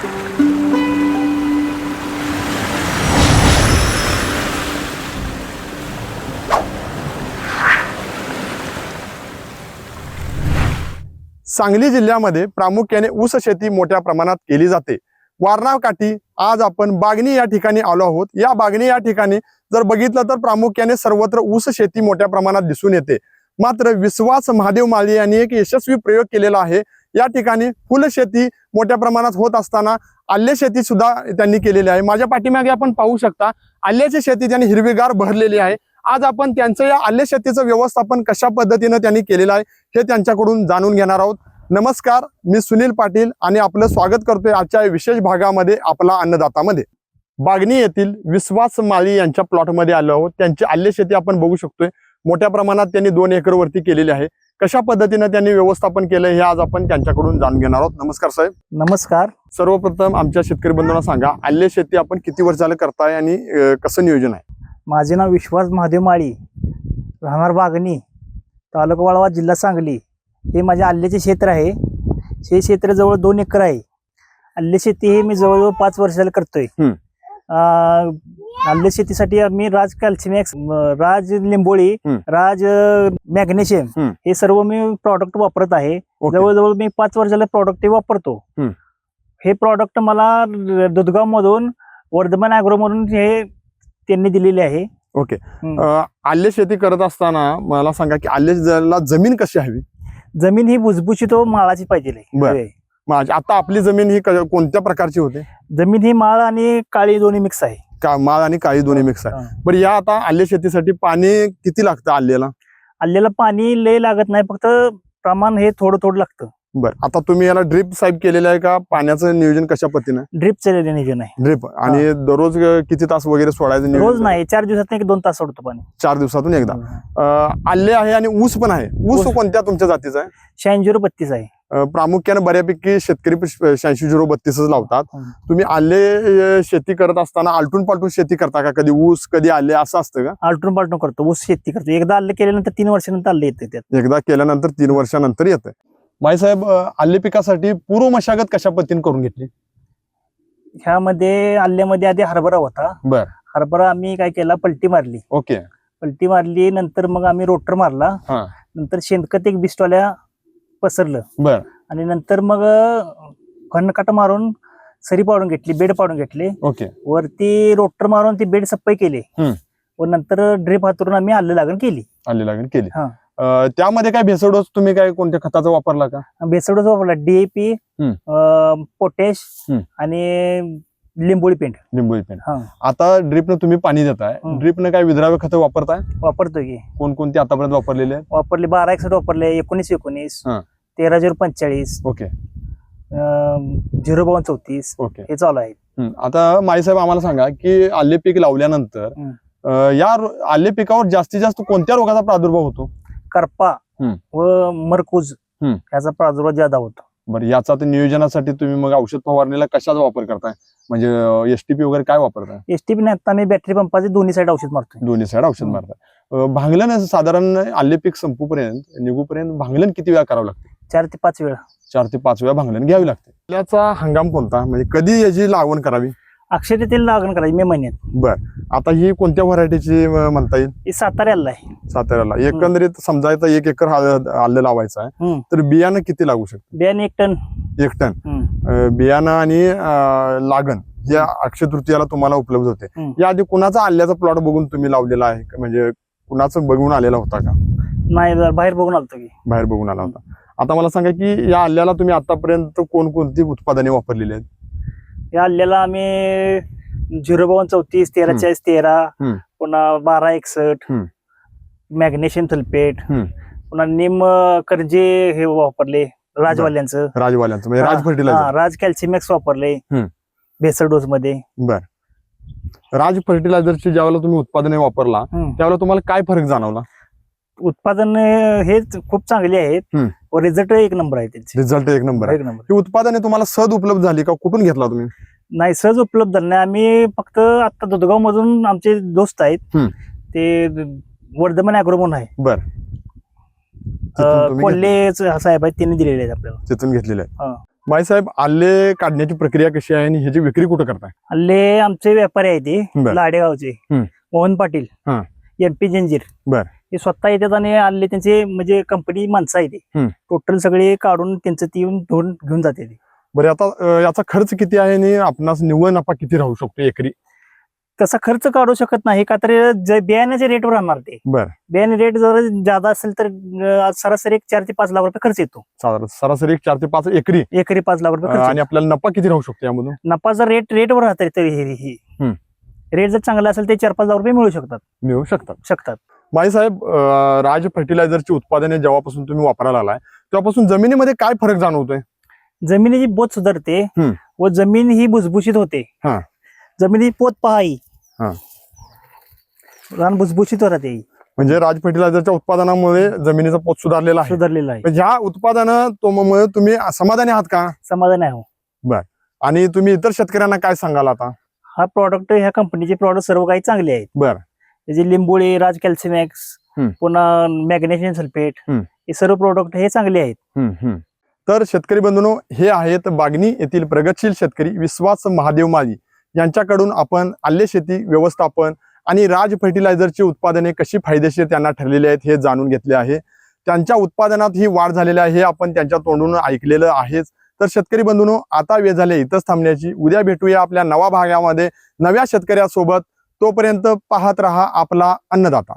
सांगली जिल्ह्यामध्ये प्रामुख्याने ऊस शेती मोठ्या प्रमाणात केली जाते. वारणा काठी आज आपण बागणी या ठिकाणी आलो आहोत. या बागणी या ठिकाणी जर बघितलं तर प्रामुख्याने सर्वत्र ऊस शेती मोठ्या प्रमाणात दिसून येते. मात्र विश्वास महादेव माळी यांनी एक यशस्वी प्रयोग केलेला आहे. या ठिकाणी फुलशेती मोठ्या प्रमाणात होत असताना आल्य शेती सुद्धा त्यांनी केलेली आहे. माझ्या पाठीमागे आपण पाहू शकता आल्याची शेती त्यांनी हिरवीगार भरलेली आहे. आज आपण त्यांचं या आल्य शेतीचं व्यवस्थापन कशा पद्धतीनं त्यांनी केलेलं आहे हे त्यांच्याकडून जाणून घेणार आहोत. नमस्कार मी सुनील पाटील आणि आपलं स्वागत करतोय आजच्या विशेष भागामध्ये आपला अन्नदातामध्ये. बागणी येथील विश्वास माळी यांच्या प्लॉटमध्ये आलो आहोत. त्यांची आल्य शेती आपण बघू शकतोय. मोठ्या प्रमाणात त्यांनी दोन एकर वरती केलेली आहे. कशा पद्धतीनं त्यांनी व्यवस्थापन केलं हे आज आपण त्यांच्याकडून जाणून घेणार आहोत. नमस्कार साहेब. नमस्कार. सर्वप्रथम आमच्या शेतकरी बंधूंना सांगा आल्य शेती आपण किती वर्ष झालं करताय आणि अं, कसं नियोजन आहे? माझे नाव विश्वास महादेव माळी राहणार बागणी तालुका वाळवा जिल्हा सांगली. हे माझे आल्याचे क्षेत्र आहे. हे क्षेत्र जवळ दोन एकर आहे. आल्ले शेती हे मी जवळजवळ पाच वर्षाला करतोय. हम्म. आल्ले शेतीसाठी मी राज कॅल्शिमॅक्स राज लिंबोळी. राज मॅग्नेशियम. हे सर्व मी प्रॉडक्ट वापरत आहे. जवळजवळ मी पाच वर्षाला प्रॉडक्ट वापरतो. हे प्रॉडक्ट मला दुधगाव मधून वर्धमान अॅग्रो म्हणून हे त्यांनी दिलेले आहे ओके आल्य शेती करत असताना मला सांगा की आल्य जमीन कशी हवी जमीन ही भुसभुशीत माळाची पाहिजे. माझी आता आपली जमीन ही क- कोणत्या प्रकारची होते? जमीन ही माळ आणि काळी दोन्ही मिक्स आहे. का माळ आणि काळी दोन्ही मिक्स आहे. हा. बरं या आता आल्य शेतीसाठी पाणी किती लागतं आल्याला? आल्याला पाणी लय लागत नाही फक्त प्रमाण हे थोडं थोडं लागतं. बरं आता तुम्ही याला ड्रिप साहेब केलेलं आहे का? पाण्याचं नियोजन कशा पद्धतीनं? ड्रिपचं नियोजन आहे. ड्रिप आणि दररोज अं, किती तास वगैरे सोडायचं नियोजन? रोज नाही चार दिवसात एक दोन तास सोडतो पाणी. चार दिवसातून एकदा. अं, आल्य आहे आणि ऊस पण आहे. ऊस ऊस. कोणत्या तुमच्या जातीचा आहे? शहाऐंशी बत्तीस आहे. प्रामुख्याने बऱ्यापैकी शेतकरी शहाऐंशी झिरो बत्तीसच लावतात. हम्म. तुम्ही आले शेती करत असताना आलटून पालटून शेती करता का? कधी ऊस कधी आले असं असतं का? आलटून पालटून करतो. ऊस शेती करतो. एकदा आल्ले केल्यानंतर तीन वर्षानंतर आल्ले येते एकदा केल्यानंतर तीन वर्षानंतर येतं. माईसाहेब आले पिकासाठी पूर्व मशागत कशा पद्धतीने करून घेतली? ह्यामध्ये आल्यामध्ये आधी हरभरा होता. बर. हरभरा आम्ही काय केला? पलटी मारली. ओके. पलटी मारली नंतर मग आम्ही रोटर मारला. हा. नंतर शेणखत एक बिस्टॉल्या पसरलं. बर. आणि नंतर मग खणकाट मारून सरी पाडून घेतली बेड पाडून घेतले. ओके. वरती रोटर मारून ती बेड सप्पाई केली. व नंतर ड्रिप हातरून आम्ही आलं लागण केली. आले लागण केली. हा. अं, त्यामध्ये काय भेसडोस तुम्ही काय कोणत्या खताचा वापरला का? बेसडच वापरला. डीएपी हम्म. पोटॅश हम्म. आणि लिंबोळी पेंट लिंबोळी पेंट हा आता ड्रिपनं तुम्ही पाणी देताय हम्म. ड्रिपनं काय विद्राव्य खतं वापरताय वापरतोय की कोणकोणती आतापर्यंत वापरलेले आहेत वापरले बारा एकसठ वापरले एकोणीस एकोणीस हा. तेरा झिरो पंचेचाळीस ओके झिरो बावन चौतीस ओके हे चालू आहे. आता माईसाहेब आम्हाला सांगा की आले पीक लावल्यानंतर. अं, या रो- आले पिकावर जास्तीत जास्त कोणत्या रोगाचा प्रादुर्भाव होतो करपा हम्म. व मरकूज हम्म. याचा प्रादुर्भाव ज्यादा होतो बरं याचा तर नियोजनासाठी तुम्ही मग औषध फवारणीला कशाचा वापर करताय? म्हणजे एसटीपी वगैरे काय वापरताय? एसटीपी नाही आता मी बॅटरी पंपाचे दोन्ही साईड औषध मारतोय. दोन्ही साईड औषध. मारताय. अं, भांगलन साधारण आले पीक संपूपर्यंत निघूपर्यंत भांगलन किती वेळा करावं लागते? चार ते पाच वेळा. चार ते पाच वेळा भांगलन घ्यावी लागते. हंगाम कोणता? म्हणजे कधी याची लागवण करावी? अक्षय तेल लागण करायची मे महिन्यात. बर. आता ही कोणत्या व्हरायटीची म्हणता येईल? हे साताऱ्याला आहे. साताऱ्याला. एकंदरीत समजायचं एक एकर आलं लावायचं आहे. हम्म. तर बियाणं किती लागू शकतं? बियाणे एक टन. एक टन. हम्म. अं, बियाणं आणि अं, लागण या अक्षय तृतीयाला तुम्हाला उपलब्ध होते. हम्म. या आधी कुणाचा आल्याचा प्लॉट बघून तुम्ही लावलेला आहे? का? म्हणजे कुणाचं बघून आलेला होता का? नाही जर बाहेर बघून आलतो की. बाहेर बघून आला होता. आता मला सांगा की या आल्याला तुम्ही आतापर्यंत कोणकोणती उत्पादने वापरलेली आहेत? या आल्याला आम्ही झिरो बावन चौतीस तेरा. चाळीस तेरा. पुन्हा बारा एकसठ. Magnesium sulphate. पुन्हा निम करजे हे वापरले राजवाल्यांचं राजवाल्यांचं म्हणजे राज फर्टिलायझर राज कॅल्शिमॅक्स वापरले. भेसळ डोस मध्ये बर राज फर्टिलायझरची ज्यावेळेला तुम्ही उत्पादने वापरला. त्यावेळेला तुम्हाला काय फरक जाणवला उत्पादन हे खूप चांगले आहेत. व रिझल्ट एक नंबर आहे त्यांचे. रिझल्ट एक नंबर आहे. एक नंबर ही उत्पादने तुम्हाला सहज उपलब्ध झाली का? कुठून घेतला तुम्ही? नाही सहज उपलब्ध झालं नाही. आम्ही फक्त आता दुधगाव मधून आमचे दोस्त आहेत. ते वर्धमान म्हणून आहे. बर. कोल्हे साहेब आहेत त्यांनी दिलेले आहेत आपल्याला. तिथून घेतलेले हा. आहे बाईसाहेब आले काढण्याची प्रक्रिया कशी आहे आणि ह्याची विक्री कुठं करताय? आले आमचे व्यापारी आहे ते. लाडेगावचे. मोहन पाटील. एम पी जंजीर. बर. ते स्वतः येतात आणि आले त्यांचे म्हणजे कंपनी माणसं आहे ते. टोटल सगळे काढून त्यांचं ती धुवून घेऊन जाते ते. बरं आता याचा खर्च किती आहे आणि आपणास निव्वळ नफा किती राहू शकतो एकरी? तसा खर्च काढू शकत नाही का तर जे बियाण्याच्या रेटवर राहणार ते. बर. बियाणे रेट जर जादा असेल तर सरासरी एक चार ते पाच लाख रुपये खर्च येतो. सरासरी एक चार ते पाच एकरी. एकरी पाच लाख रुपये आणि आपल्याला नफा किती राहू शकतो यामधून? येतो. नफाचा रेट रेटवर राहते तरी. रेट जर चांगला असेल ते चार पाच लाख रुपये मिळू शकतात. मिळू शकतात. शकतात. माईसाहेब राज फर्टिलायझरची उत्पादने जेव्हापासून तुम्ही वापरायला आलाय तेव्हापासून जमिनीमध्ये काय फरक जाणवतोय? जमिनीची बोत सुधारते. व जमीन ही भुसभुशीत होते. हा. जमिनी पोत पहा हा. रान भुसभुशीत राहते. म्हणजे राज फर्टिलायझरच्या उत्पादनामुळे जमिनीचा पोत सुधारलेला आहे. सुधारलेलं आहे. ह्या उत्पादनं तुम्ही समाधानी आहात का? समाधान आहे. हो आणि तुम्ही इतर शेतकऱ्यांना काय सांगाल आता? हा प्रॉडक्ट ह्या कंपनीचे प्रॉडक्ट सर्व काही चांगले आहेत. बर. त्याचे लिंबोळे राज कॅल्सिमॅक्स. पुन्हा मॅग्नेशियम सल्फेट. हे सर्व प्रोडक्ट हे चांगले आहेत. तर शेतकरी बंधूंनो हे आहेत बागणी येथील प्रगतशील शेतकरी विश्वास महादेव माळी यांच्याकडून आपण आल्य शेती व्यवस्थापन आणि राज फर्टिलायझरची उत्पादने कशी फायदेशीर त्यांना ठरलेली आहेत हे जाणून घेतले आहे त्यांच्या उत्पादनात ही वाढ झालेली आहे हे आपण त्यांच्या तोंडून ऐकलेलं आहेच तर शेतकरी बंधूंनो आता वेळ झाले इथंच थांबण्याची उद्या भेटूया आपल्या नवा भागामध्ये नव्या शेतकऱ्यासोबत तोपर्यंत पाहत रहा आपला अन्नदाता.